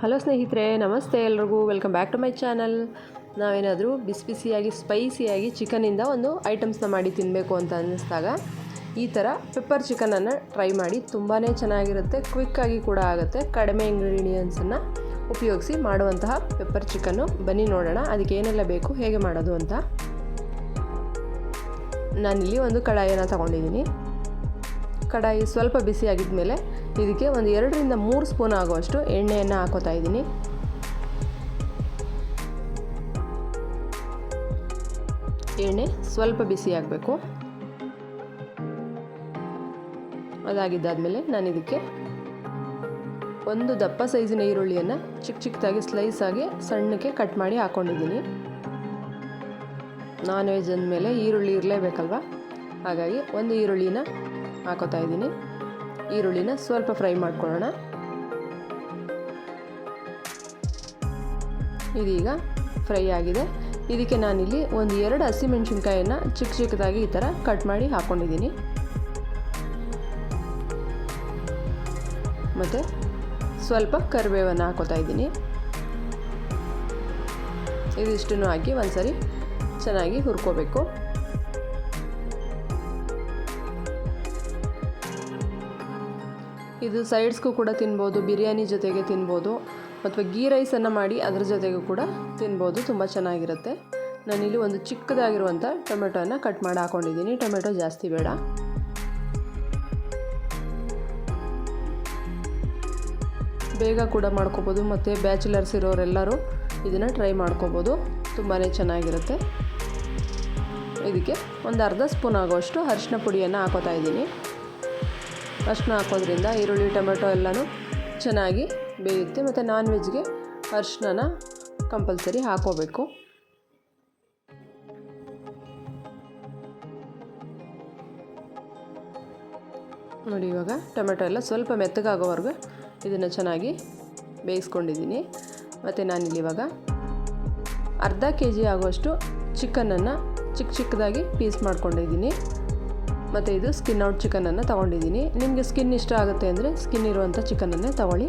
Hello ಸ್ನೇಹಿತರೆ, ನಮಸ್ತೆ ಎಲ್ರಿಗೂ. Welcome back to my channel ನಾವೇನಾದರೂ ಬಿಸಿ ಬಿಸಿಯಾಗಿ ಸ್ಪೈಸಿಯಾಗಿ ಚಿಕನಿಂದ ಒಂದು ಐಟಮ್ಸ್ನ ಮಾಡಿ ತಿನ್ನಬೇಕು ಅಂತ ಅನ್ನಿಸ್ದಾಗ, ಈ ಥರ ಪೆಪ್ಪರ್ ಚಿಕನನ್ನು ಟ್ರೈ ಮಾಡಿ ತುಂಬಾ ಚೆನ್ನಾಗಿರುತ್ತೆ. ಕ್ವಿಕ್ಕಾಗಿ ಕೂಡ ಆಗುತ್ತೆ. ಕಡಿಮೆ ಇಂಗ್ರೀಡಿಯೆಂಟ್ಸನ್ನು ಉಪಯೋಗಿಸಿ ಮಾಡುವಂತಹ ಪೆಪ್ಪರ್ ಚಿಕನ್ನು ಬನ್ನಿ ನೋಡೋಣ, ಅದಕ್ಕೆ ಏನೆಲ್ಲ ಬೇಕು, ಹೇಗೆ ಮಾಡೋದು ಅಂತ. ನಾನಿಲ್ಲಿ ಒಂದು ಕಡಾಯಿನ ತಗೊಂಡಿದ್ದೀನಿ. ಕಡಾಯಿ ಸ್ವಲ್ಪ ಬಿಸಿಯಾಗಿದ್ದ ಮೇಲೆ ಇದಕ್ಕೆ ಒಂದು ಎರಡರಿಂದ ಮೂರು ಸ್ಪೂನ್ ಆಗುವಷ್ಟು ಎಣ್ಣೆಯನ್ನು ಹಾಕೋತಾ ಇದ್ದೀನಿ. ಎಣ್ಣೆ ಸ್ವಲ್ಪ ಬಿಸಿ ಆಗಬೇಕು. ಅದಾಗಿದ್ದಾದಮೇಲೆ ನಾನು ಇದಕ್ಕೆ ಒಂದು ದಪ್ಪ ಸೈಜಿನ ಈರುಳ್ಳಿಯನ್ನು ಚಿಕ್ಕ ಚಿಕ್ಕದಾಗಿ ಸ್ಲೈಸ್ ಆಗಿ ಸಣ್ಣಕ್ಕೆ ಕಟ್ ಮಾಡಿ ಹಾಕ್ಕೊಂಡಿದ್ದೀನಿ ನಾನ್ ವೆಜ್ ಅಂದಮೇಲೆ ಈರುಳ್ಳಿ ಇರಲೇಬೇಕಲ್ವ? ಹಾಗಾಗಿ ಒಂದು ಈರುಳ್ಳಿನ ಹಾಕೋತಾ ಇದ್ದೀನಿ. ಈರುಳ್ಳಿನ ಸ್ವಲ್ಪ ಫ್ರೈ ಮಾಡ್ಕೊಳ್ಳೋಣ. ಇದೀಗ ಫ್ರೈ ಆಗಿದೆ. ಇದಕ್ಕೆ ನಾನಿಲ್ಲಿ ಒಂದು ಎರಡು ಹಸಿಮೆಣ್ಸಿನ್ಕಾಯನ್ನು ಚಿಕ್ಕ ಚಿಕ್ಕದಾಗಿ ಈ ಥರ ಕಟ್ ಮಾಡಿ ಹಾಕ್ಕೊಂಡಿದ್ದೀನಿ ಮತ್ತು ಸ್ವಲ್ಪ ಕರಿಬೇವನ್ನು ಹಾಕೋತಾ ಇದ್ದೀನಿ. ಇದಿಷ್ಟನ್ನು ಹಾಕಿ ಒಂದ್ಸರಿ ಚೆನ್ನಾಗಿ ಹುರ್ಕೋಬೇಕು. ಇದು ಸೈಡ್ಸ್ಗೂ ಕೂಡ ತಿನ್ಬೋದು, ಬಿರಿಯಾನಿ ಜೊತೆಗೆ ತಿನ್ಬೋದು ಅಥವಾ ಗೀ ರೈಸನ್ನು ಮಾಡಿ ಅದರ ಜೊತೆಗೂ ಕೂಡ ತಿನ್ಬೋದು, ತುಂಬ ಚೆನ್ನಾಗಿರುತ್ತೆ. ನಾನಿಲ್ಲಿ ಒಂದು ಚಿಕ್ಕದಾಗಿರುವಂಥ ಟೊಮೆಟೊನ ಕಟ್ ಮಾಡಿ ಹಾಕೊಂಡಿದ್ದೀನಿ. ಟೊಮೆಟೊ ಜಾಸ್ತಿ ಬೇಡ. ಬೇಗ ಕೂಡ ಮಾಡ್ಕೋಬೋದು ಮತ್ತು ಬ್ಯಾಚುಲರ್ಸ್ ಇರೋರೆಲ್ಲರೂ ಇದನ್ನು ಟ್ರೈ ಮಾಡ್ಕೋಬೋದು. ತುಂಬಾ ಚೆನ್ನಾಗಿರುತ್ತೆ. ಇದಕ್ಕೆ ಒಂದು ಅರ್ಧ ಸ್ಪೂನ್ ಆಗೋಷ್ಟು ಅರಿಶಿನ ಪುಡಿಯನ್ನು ಹಾಕೋತಾ ಇದ್ದೀನಿ. ಅರಿಶಿನ ಹಾಕೋದ್ರಿಂದ ಈರುಳ್ಳಿ, ಟೊಮೆಟೊ ಎಲ್ಲನೂ ಚೆನ್ನಾಗಿ ಬೇಯುತ್ತೆ. ಮತ್ತು ನಾನ್ ವೆಜ್ಗೆ ಅರಿಶಿನ ಕಂಪಲ್ಸರಿ ಹಾಕೋಬೇಕು. ನೋಡಿ ಇವಾಗ ಟೊಮೆಟೊ ಎಲ್ಲ ಸ್ವಲ್ಪ ಮೆತ್ತಗಾಗೋವರೆಗೆ ಇದನ್ನು ಚೆನ್ನಾಗಿ ಬೇಯಿಸ್ಕೊಂಡಿದ್ದೀನಿ. ಮತ್ತು ನಾನಿಲ್ಲಿ ಇವಾಗ ಅರ್ಧ ಕೆ ಜಿ ಆಗುವಷ್ಟು ಚಿಕನನ್ನು ಚಿಕ್ಕ ಚಿಕ್ಕದಾಗಿ ಪೀಸ್ ಮಾಡ್ಕೊಂಡಿದ್ದೀನಿ. ಮತ್ತು ಇದು ಸ್ಕಿನ್ ಔಟ್ ಚಿಕನನ್ನು ತೊಗೊಂಡಿದ್ದೀನಿ. ನಿಮಗೆ ಸ್ಕಿನ್ ಇಷ್ಟ ಆಗುತ್ತೆ ಅಂದರೆ ಸ್ಕಿನ್ ಇರುವಂಥ ಚಿಕನನ್ನೇ ತೊಗೊಳ್ಳಿ.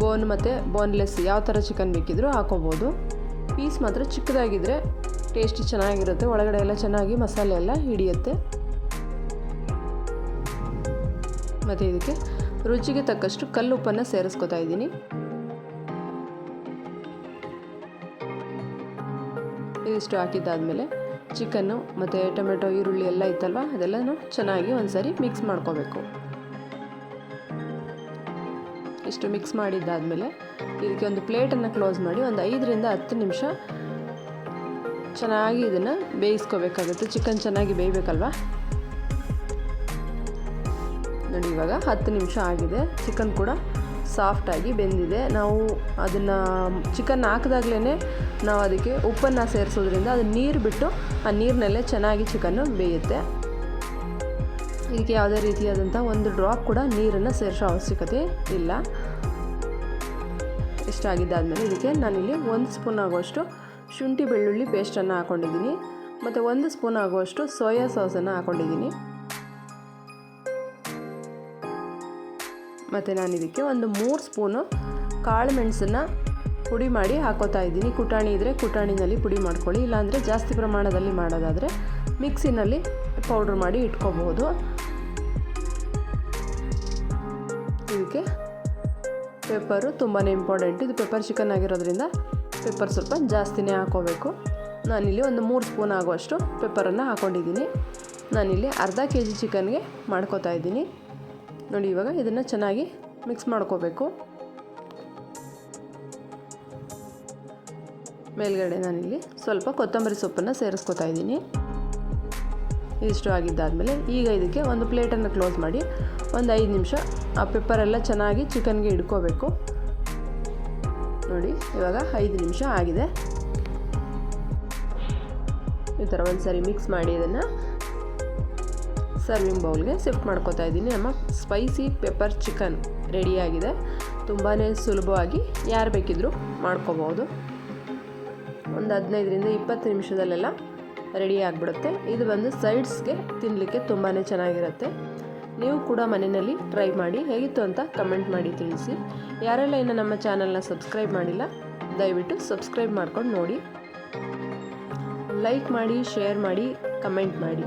ಬೋನ್ ಮತ್ತು ಬೋನ್ಲೆಸ್ ಯಾವ ಥರ ಚಿಕನ್ ಬೇಕಿದ್ರೂ ಹಾಕೋಬೋದು. ಪೀಸ್ ಮಾತ್ರ ಚಿಕ್ಕದಾಗಿದ್ದರೆ ಟೇಸ್ಟ್ ಚೆನ್ನಾಗಿರುತ್ತೆ. ಒಳಗಡೆ ಎಲ್ಲ ಚೆನ್ನಾಗಿ ಮಸಾಲೆ ಎಲ್ಲ ಹಿಡಿಯುತ್ತೆ. ಮತ್ತು ಇದಕ್ಕೆ ರುಚಿಗೆ ತಕ್ಕಷ್ಟು ಕಲ್ಲುಪ್ಪನ್ನು ಸೇರಿಸ್ಕೊತಾ ಇದ್ದೀನಿ. ಇದಿಷ್ಟು ಹಾಕಿದ್ದಾದಮೇಲೆ ಚಿಕನ್ನು ಮತ್ತು ಟೊಮೆಟೊ, ಈರುಳ್ಳಿ ಎಲ್ಲ ಇತ್ತಲ್ವ? ಅದೆಲ್ಲನೂ ಚೆನ್ನಾಗಿ ಒಂದು ಸರಿ ಮಿಕ್ಸ್ ಮಾಡ್ಕೋಬೇಕು. ಇಷ್ಟು ಮಿಕ್ಸ್ ಮಾಡಿದ್ದಾದಮೇಲೆ ಇದಕ್ಕೆ ಒಂದು ಪ್ಲೇಟನ್ನು ಕ್ಲೋಸ್ ಮಾಡಿ ಒಂದು ಐದರಿಂದ ಹತ್ತು ನಿಮಿಷ ಚೆನ್ನಾಗಿ ಇದನ್ನು ಬೇಯಿಸ್ಕೋಬೇಕಾಗುತ್ತೆ. ಚಿಕನ್ ಚೆನ್ನಾಗಿ ಬೇಯಬೇಕಲ್ವ? ನೋಡಿ ಇವಾಗ ಹತ್ತು ನಿಮಿಷ ಆಗಿದೆ. ಚಿಕನ್ ಕೂಡ ಸಾಫ್ಟಾಗಿ ಬೆಂದಿದೆ. ನಾವು ಅದನ್ನು ಚಿಕನ್ ಹಾಕಿದಾಗಲೇ ನಾವು ಅದಕ್ಕೆ ಉಪ್ಪನ್ನು ಸೇರಿಸೋದ್ರಿಂದ ಅದು ನೀರು ಬಿಟ್ಟು ಆ ನೀರಿನಲ್ಲೇ ಚೆನ್ನಾಗಿ ಚಿಕನ್ನು ಬೇಯುತ್ತೆ. ಇದಕ್ಕೆ ಯಾವುದೇ ರೀತಿಯಾದಂಥ ಒಂದು ಡ್ರಾಪ್ ಕೂಡ ನೀರನ್ನು ಸೇರಿಸೋ ಅವಶ್ಯಕತೆ ಇಲ್ಲ. ಇಷ್ಟಾಗಿದ್ದಾದಮೇಲೆ ಇದಕ್ಕೆ ನಾನಿಲ್ಲಿ ಒಂದು ಸ್ಪೂನ್ ಆಗುವಷ್ಟು ಶುಂಠಿ ಬೆಳ್ಳುಳ್ಳಿ ಪೇಸ್ಟನ್ನು ಹಾಕ್ಕೊಂಡಿದ್ದೀನಿ ಮತ್ತು ಒಂದು ಸ್ಪೂನ್ ಆಗುವಷ್ಟು ಸೋಯಾ ಸಾಸನ್ನು ಹಾಕ್ಕೊಂಡಿದ್ದೀನಿ ಮತ್ತು ನಾನು ಇದಕ್ಕೆ ಒಂದು ಮೂರು ಸ್ಪೂನು ಕಾಳು ಮೆಣಸನ್ನು ಪುಡಿ ಮಾಡಿ ಹಾಕೋತಾ ಇದ್ದೀನಿ. ಕುಟಾಣಿ ಇದ್ದರೆ ಕುಟಾಣಿನಲ್ಲಿ ಪುಡಿ ಮಾಡ್ಕೊಳ್ಳಿ, ಇಲ್ಲಾಂದರೆ ಜಾಸ್ತಿ ಪ್ರಮಾಣದಲ್ಲಿ ಮಾಡೋದಾದರೆ ಮಿಕ್ಸಿನಲ್ಲಿ ಪೌಡ್ರ್ ಮಾಡಿ ಇಟ್ಕೋಬಹುದು ಇದಕ್ಕೆ ಪೆಪ್ಪರು ತುಂಬಾ ಇಂಪಾರ್ಟೆಂಟ್. ಇದು ಪೆಪ್ಪರ್ ಚಿಕನ್ ಆಗಿರೋದ್ರಿಂದ ಪೆಪ್ಪರ್ ಸ್ವಲ್ಪ ಜಾಸ್ತಿನೇ ಹಾಕೋಬೇಕು. ನಾನಿಲ್ಲಿ ಒಂದು ಮೂರು ಸ್ಪೂನ್ ಆಗುವಷ್ಟು ಪೆಪ್ಪರನ್ನು ಹಾಕ್ಕೊಂಡಿದ್ದೀನಿ ನಾನಿಲ್ಲಿ ಅರ್ಧ ಕೆ ಜಿ ಚಿಕನ್ಗೆ ಮಾಡ್ಕೋತಾ ಇದ್ದೀನಿ. ನೋಡಿ, ಇವಾಗ ಇದನ್ನು ಚೆನ್ನಾಗಿ ಮಿಕ್ಸ್ ಮಾಡ್ಕೋಬೇಕು. ಮೇಲ್ಗಡೆ ನಾನಿಲ್ಲಿ ಸ್ವಲ್ಪ ಕೊತ್ತಂಬರಿ ಸೊಪ್ಪನ್ನು ಸೇರಿಸ್ಕೊತಾ ಇದ್ದೀನಿ. ಇದಿಷ್ಟು ಆಗಿದ್ದಾದಮೇಲೆ ಈಗ ಇದಕ್ಕೆ ಒಂದು ಪ್ಲೇಟನ್ನು ಕ್ಲೋಸ್ ಮಾಡಿ ಒಂದು ಐದು ನಿಮಿಷ ಆ ಪೆಪ್ಪರೆಲ್ಲ ಚೆನ್ನಾಗಿ ಚಿಕನ್ಗೆ ಇಡ್ಕೋಬೇಕು. ನೋಡಿ, ಇವಾಗ ಐದು ನಿಮಿಷ ಆಗಿದೆ. ಈ ಥರ ಒಂದು ಸರಿ ಮಿಕ್ಸ್ ಮಾಡಿ ಇದನ್ನು ಸರ್ವಿಂಗ್ ಬೌಲ್ಗೆ ಶಿಫ್ಟ್ ಮಾಡ್ಕೋತಾ ಇದ್ದೀನಿ. ನಮ್ಮ ಸ್ಪೈಸಿ ಪೆಪ್ಪರ್ ಚಿಕನ್ ರೆಡಿಯಾಗಿದೆ. ತುಂಬಾ ಸುಲಭವಾಗಿ ಯಾರು ಬೇಕಿದ್ದರೂ ಮಾಡ್ಕೋಬೋದು. ಒಂದು ಹದಿನೈದರಿಂದ ಇಪ್ಪತ್ತು ನಿಮಿಷದಲ್ಲೆಲ್ಲ ರೆಡಿ ಆಗಿಬಿಡುತ್ತೆ. ಇದು ಬಂದು ಸೈಡ್ಸ್ಗೆ ತಿನ್ನಲಿಕ್ಕೆ ತುಂಬಾ ಚೆನ್ನಾಗಿರುತ್ತೆ. ನೀವು ಕೂಡ ಮನೆಯಲ್ಲಿ ಟ್ರೈ ಮಾಡಿ, ಹೇಗಿತ್ತು ಅಂತ ಕಮೆಂಟ್ ಮಾಡಿ ತಿಳಿಸಿ. ಯಾರೆಲ್ಲ ಇನ್ನು ನಮ್ಮ ಚಾನಲ್ನ ಸಬ್ಸ್ಕ್ರೈಬ್ ಮಾಡಿಲ್ಲ, ದಯವಿಟ್ಟು ಸಬ್ಸ್ಕ್ರೈಬ್ ಮಾಡ್ಕೊಂಡು ನೋಡಿ. ಲೈಕ್ ಮಾಡಿ, ಶೇರ್ ಮಾಡಿ, ಕಮೆಂಟ್ ಮಾಡಿ.